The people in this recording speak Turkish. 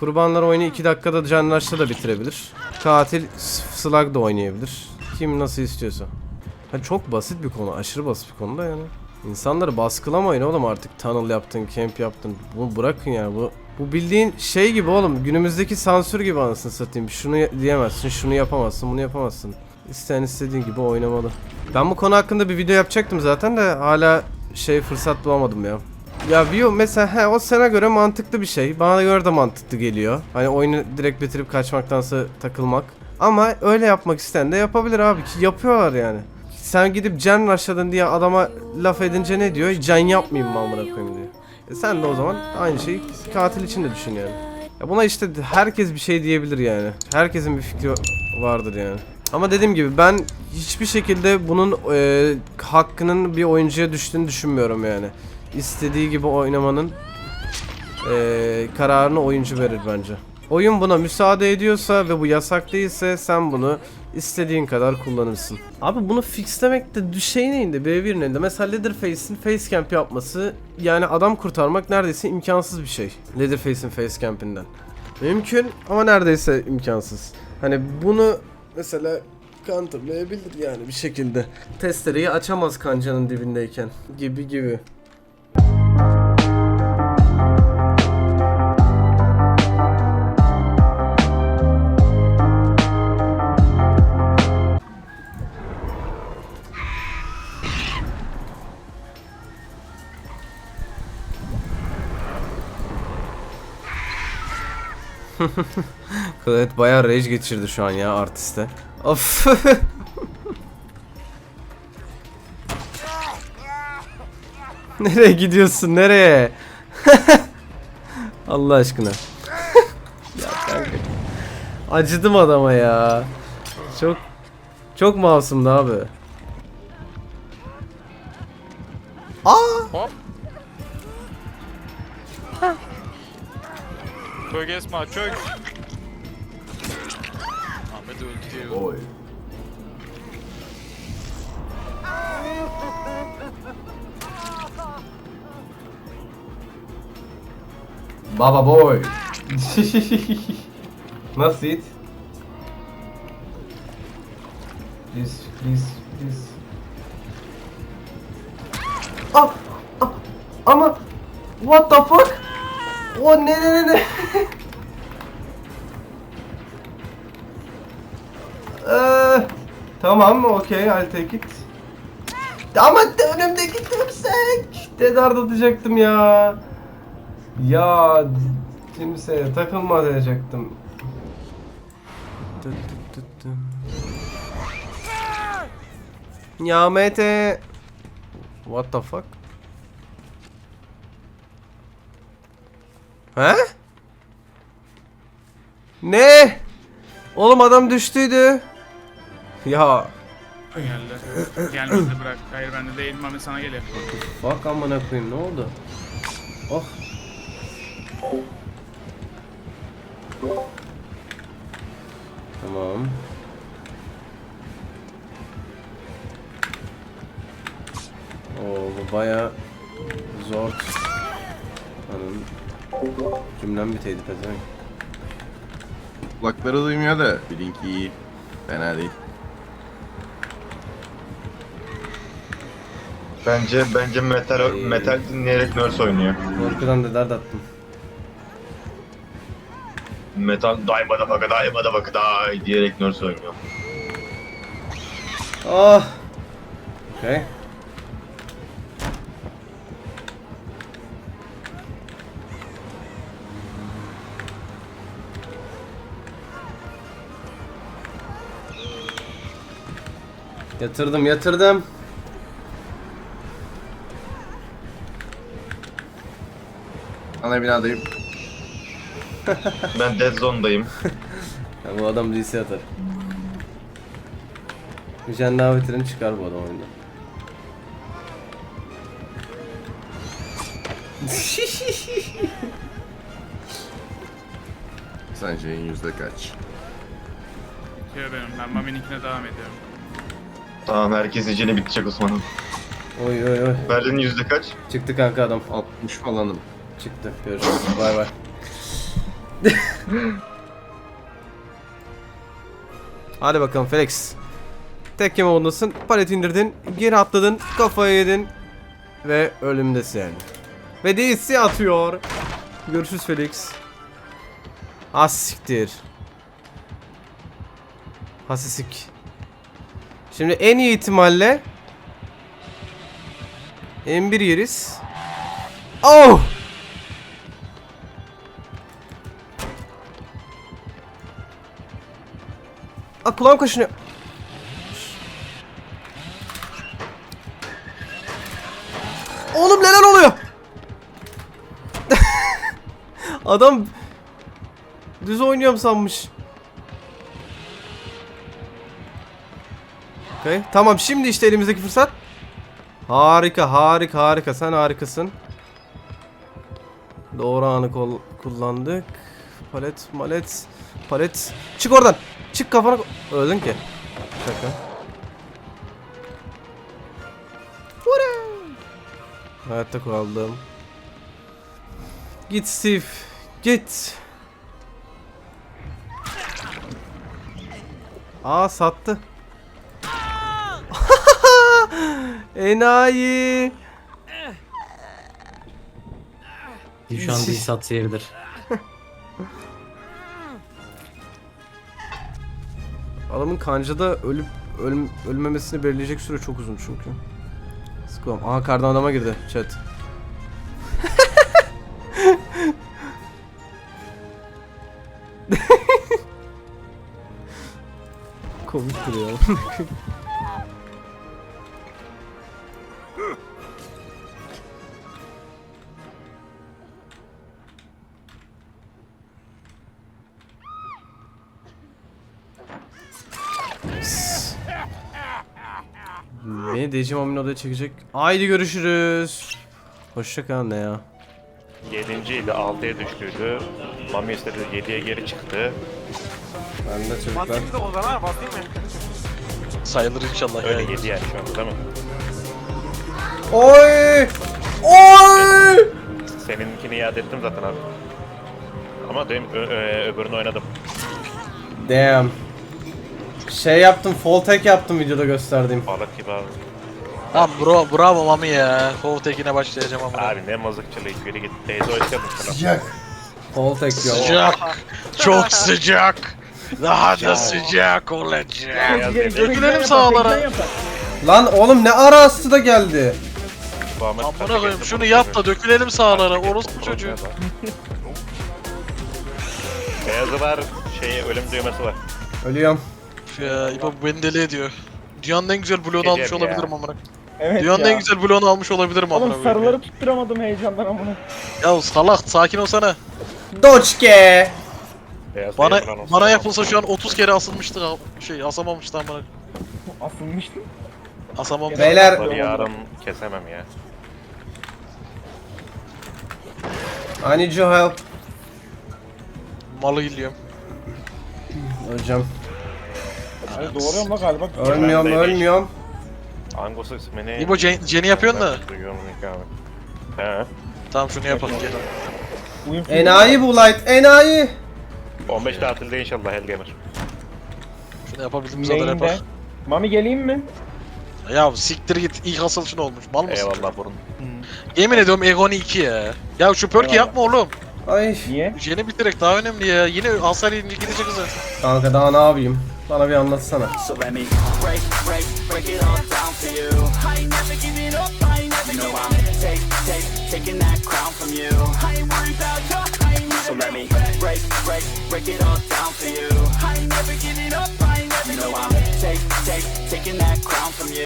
Kurbanlar oyunu 2 dakikada canlı aşçı da bitirebilir. Katil slug da oynayabilir. Kim nasıl istiyorsa. Ha, çok basit bir konu. Aşırı basit bir konu da yani. İnsanları baskılamayın oğlum artık. Tunnel yaptın, camp yaptın. Bunu bırakın yani. Bu bu bildiğin şey gibi oğlum. Günümüzdeki sansür gibi anasını satayım. Şunu diyemezsin, şunu yapamazsın, bunu yapamazsın. İsteyen istediğin gibi oynamalı. Ben bu konu hakkında bir video yapacaktım zaten de hala şey fırsat bulamadım ya. Ya View mesela he, o sana göre mantıklı bir şey. Bana göre de mantıklı geliyor. Hani oyunu direkt bitirip kaçmaktansa takılmak. Ama öyle yapmak isteyen de yapabilir abi ki yapıyorlar yani. Sen gidip can rushladın diye adama laf edince ne diyor? Can yapmayayım mı amına koyayım diyor. E sen de o zaman aynı şeyi katil için de düşün yani. Ya buna işte herkes bir şey diyebilir yani. Herkesin bir fikri vardır yani. Ama dediğim gibi ben hiçbir şekilde bunun e, hakkının bir oyuncuya düştüğünü düşünmüyorum yani. İstediği gibi oynamanın e, kararını oyuncu verir bence. Oyun buna müsaade ediyorsa ve bu yasak değilse sen bunu istediğin kadar kullanırsın. Abi bunu fixlemek de şey neydi? B1 neydi? Mesela Leatherface'in facecamp yapması yani adam kurtarmak neredeyse imkansız bir şey. Leatherface'in facecamp'inden. Mümkün ama neredeyse imkansız. Hani bunu mesela counterlayabilir yani bir şekilde. Testereyi açamaz kancanın dibindeyken gibi gibi. Kılet bayağı rage geçirdi şu an ya artiste. Of. nereye gidiyorsun nereye? Allah aşkına. ya kanka. Acıdım adama ya. Çok çok masumdu abi. Aa! Hop. Çök Esma çök. Ahmet öldürüyor. Oy. Baba boy. Nasıl it? Please, please, please. Ah, ah, ama what the fuck? O ne ne ne ne? Eee, tamam, okey, I'll take it. Ama önümdeki tümsek. Dedard atacaktım ya. Ya kimseye takılma diyecektim. Ya Mete. What the fuck? He? Ne? Oğlum adam düştüydü. Ya Geldi. Gelmedi bırak. Hayır bende değil Mami sana geliyor. bak amına koyayım ne oldu? Oh. Tamam. Oo bu baya zor. Hanım. Cümlem biteydi pezevenk. Kulakları duymuyor da bilin ki iyi. Fena değil. Bence bence metal Ee, metal dinleyerek nurse oynuyor. Korkudan da dert attım. Metal die motherfucker die motherfucker die diyerek nurse oynuyor. Ah. Okay. Yatırdım yatırdım. Ana binadayım. Ben dead zone'dayım. Ya bu adam DC atar. Bitirin çıkar bu adam oyundan. Sence yüzde kaç? Bitiyor benim. Ben Mami'ninkine devam ediyorum. Tamam herkes eceli bitecek Osman'ım. Oy oy oy. Verdin yüzde kaç? Çıktı kanka adam. 60 falanım. Çıktı. Görüşürüz. Bay bay. Hadi bakalım Felix. Tek yeme ondasın. Palet indirdin. Geri atladın. Kafayı yedin. Ve ölümdesin. Ve DC atıyor. Görüşürüz Felix. Az siktir. Hasisik. Şimdi en iyi ihtimalle M1 yeriz. Oh! Aa kulağım kaşınıyor. Oğlum neler oluyor? Adam düz oynuyorum sanmış. Okay. Tamam şimdi işte elimizdeki fırsat. Harika harika harika sen harikasın. Doğru anı kullandık. Palet malet palet. Çık oradan. Çık kafana. Öldün ki. Şaka. Vura! Hayatta kaldım. Git Steve. Git. Aa sattı. Enayi. Şu an bir sat yeridir. Adamın kancada ölüp ölüm, ölmemesini belirleyecek süre çok uzun çünkü. Sıkıyorum. Aha kardan adama girdi chat. Komik duruyor. Beni Mami'nin odaya çekecek. Haydi görüşürüz. Hoşça kal ne ya. 7. ile 6'ya düştüydü. Mami istedi 7'ye geri çıktı. Ben de çocuklar. Sayılır inşallah Öyle ya. 7 yani şu anda değil mi? Oy! Oy! Seninkini iade ettim zaten abi. Ama dün ö- ö- öbürünü oynadım. Damn. Şey yaptım, fall tag yaptım videoda gösterdiğim. Balık gibi abi. Tamam bro, bravo mami ya. Kovtekine başlayacağım ama. Abi ne mızıkçılığı biri git. Teyze oynadım sana. Fall tag yok. Sıcak. Çok sıcak. Daha da sıcak olacak. Beyaz sahalara. Lan oğlum ne ara astı da geldi. Bu Ahmet Amına Taş'a koyayım şunu bunu yap da dökülelim sahalara. Orospu çocuğu. Beyazı var, şey ölüm düğmesi var. Ölüyorum. Ya İbo bu beni deli ediyor. Dünyanın en güzel bloğunu almış ya. olabilirim amına. Evet Dünyanın ya. en güzel bloğunu almış olabilirim amına. Oğlum koyayım. sarıları tutturamadım heyecandan amına. Ya salak sakin olsana. Doçke. Beyaz Bana beyaz olan olsun. bana yapılsa şu an 30 kere asılmıştı ha- şey asamamıştı amına. Asılmıştım. Asamamıştı. Beyler Bunları yarın kesemem ya. I need your help. Malı geliyorum. Öleceğim. Hani doğru ama galiba. Ölmüyorum, ölmüyorum. Angus ismini... İbo Jen- Jenny yapıyorsun da. He. Tamam şunu yapalım gel. Uyum Enayi bu light, enayi. 15 tatilde inşallah Hellgamer. Şunu yapabildiğimiz kadar Neyinde? yapar. Mami geleyim mi? Ya siktir git ilk asılışın olmuş mal mısın? Eyvallah burun. Yemin ediyorum Egoni 2 ya. Ya şu perk'i Eyvallah. yapma oğlum. Ay Niye? Yeni bitirek daha önemli ya. Yine hasar yenici gidecek zaten. kanka daha ne yapayım? Bana bir anlatsana. So